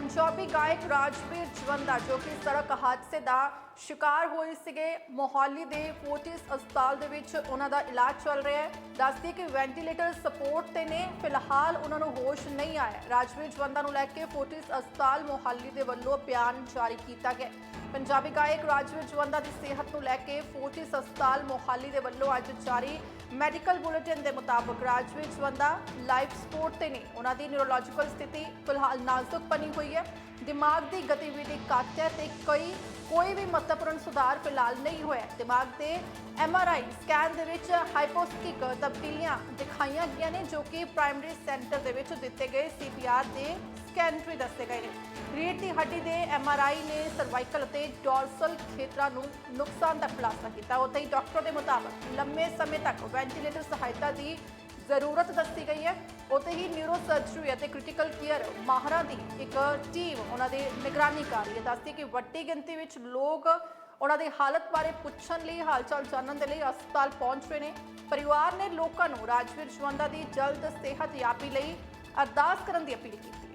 ਪੰਜਾਬੀ ਗਾਇਕ ਰਾਜਵੀਰ ਜਵੰਦਾ ਜੋ ਕਿ ਸੜਕ ਹਾਦਸੇ ਦਾ ਸ਼ਿਕਾਰ ਹੋਏ ਸੀਗੇ ਮੋਹਾਲੀ ਦੇ ਫੋਰਟਿਸ ਹਸਪਤਾਲ ਦੇ ਵਿੱਚ ਉਹਨਾਂ ਦਾ ਇਲਾਜ ਚੱਲ ਰਿਹਾ ਹੈ ਦੱਸਦੀ ਕਿ ਵੈਂਟੀਲੇਟਰ ਸਪੋਰਟ ਤੇ ਨੇ ਫਿਲਹਾਲ ਉਹਨਾਂ ਨੂੰ ਹੋਸ਼ ਨਹੀਂ ਆਇਆ ਰਾਜਵੀਰ ਜਵੰਦਾ ਨੂੰ ਲੈ ਕੇ ਫੋਰਟਿਸ ਹਸਪਤਾਲ ਮੋਹਾਲੀ ਦੇ ਵੱਲੋਂ ਬਿਆਨ ਜਾਰੀ ਕੀਤਾ ਗਿਆ ਪੰਜਾਬੀ ਗਾਇਕ ਰਾਜਵੀਰ ਜਵੰਦਾ ਦੀ ਸਿਹਤ ਨੂੰ ਲੈ ਕੇ ਫੋਰਟਿਸ ਹਸਪਤਾਲ ਮੋਹਾਲੀ ਦੇ ਵੱਲੋਂ ਅੱਜ ਜਾਰੀ ਮੈਡੀਕਲ ਬੁਲੇਟਿਨ ਦੇ ਮੁਤਾਬਕ ਰਾਜਵੀਰ ਜਵੰਦਾ ਲਾਈਫ ਸਪੋਰਟ ਤੇ ਨੇ। ਉਹਨਾਂ ਦੀ ਨਿਊਰੋਲੋਜੀਕਲ ਸਥਿਤੀ ਫਿਲਹਾਲ ਨਾਜ਼ੁਕ ਬਣੀ ਹੋਈ ਹੈ। ਦਿਮਾਗ ਦੀ ਗਤੀਵਿਧੀ ਘੱਟ ਹੈ ਤੇ ਕਈ, ਕੋਈ ਵੀ ਮਹੱਤਵਪੂਰਨ ਸੁਧਾਰ ਫਿਲਹਾਲ ਨਹੀਂ ਹੋਇਆ। ਦਿਮਾਗ ਦੇ ਐਮਆਰਆਈ ਸਕੈਨ ਦੇ ਵਿੱਚ ਹਾਈਪੋਸਟਿਕ ਤਬਦੀਲੀਆਂ ਦਿਖਾਈਆਂ ਗਈਆਂ ਨੇ, ਜੋ ਕਿ ਪ੍ਰਾਇਮਰੀ ਸੈਂਟਰ ਦੇ ਵਿੱਚ ਦਿੱਤੇ ਗਏ ਸੀਪੀਆਰ ਦੇ ਸਕੈਨਟਰੀ ਦੱਸੇ ਗਏ ਨੇ। ਰੀੜ ਦੀ ਹੱਡੀ ਦੇ ਐਮਆਰਆਈ ਨੇ ਸਰਵਾਈਕਲ ਅਤੇ ਡੋਰਸਲ ਖੇਤਰਾਂ ਨੂੰ ਨੁਕਸਾਨ ਦਾ ਖੁਲਾਸਾ ਕੀਤਾ। ਉੱਥੇ ਹੀ ਡਾਕਟਰ ਦੇ ਮੁਤਾਬਕ ਲੰਮੇ ਸਮੇਂ ਤੱਕ ਵੈਂਟੀਲੇਟਰ ਸਹਾਇਤਾ ਦੀ ਜ਼ਰੂਰਤ ਦੱਸੀ ਗਈ ਹੈ। ਉੱਥੇ ਹੀ ਨਿਊਰੋ ਸਰਜਰੀ ਅਤੇ ਕ੍ਰਿਟੀਕਲ ਕੇਅਰ ਮਾਹਰਾਂ ਦੀ ਇੱਕ ਟੀਮ ਉਹਨਾਂ ਦੀ ਨਿਗਰਾਨੀ ਕਰ ਰਹੀ ਹੈ। ਦੱਸਦੀ ਕਿ ਵੱਡੀ ਗਿਣਤੀ ਵਿੱਚ ਲੋਕ ਉਹਨਾਂ ਦੀ ਹਾਲਤ ਬਾਰੇ ਪੁੱਛਣ ਲਈ ਹਾਲਚਾਲ ਜਾਣਨ ਦੇ ਲਈ ਹਸਪਤਾਲ ਪਹੁੰਚ ਰਹੇ ਨੇ। ਪਰਿਵਾਰ ਨੇ ਲੋਕਾਂ ਨੂੰ ਰਾਜਵੀਰ ਜਵੰਦਾ ਦੀ ਜਲਦ ਸਿਹਤ ਯਾਬੀ ਲਈ ਅਰਦਾਸ ਕਰਨ ਦੀ ਅਪੀਲ ਕੀਤੀ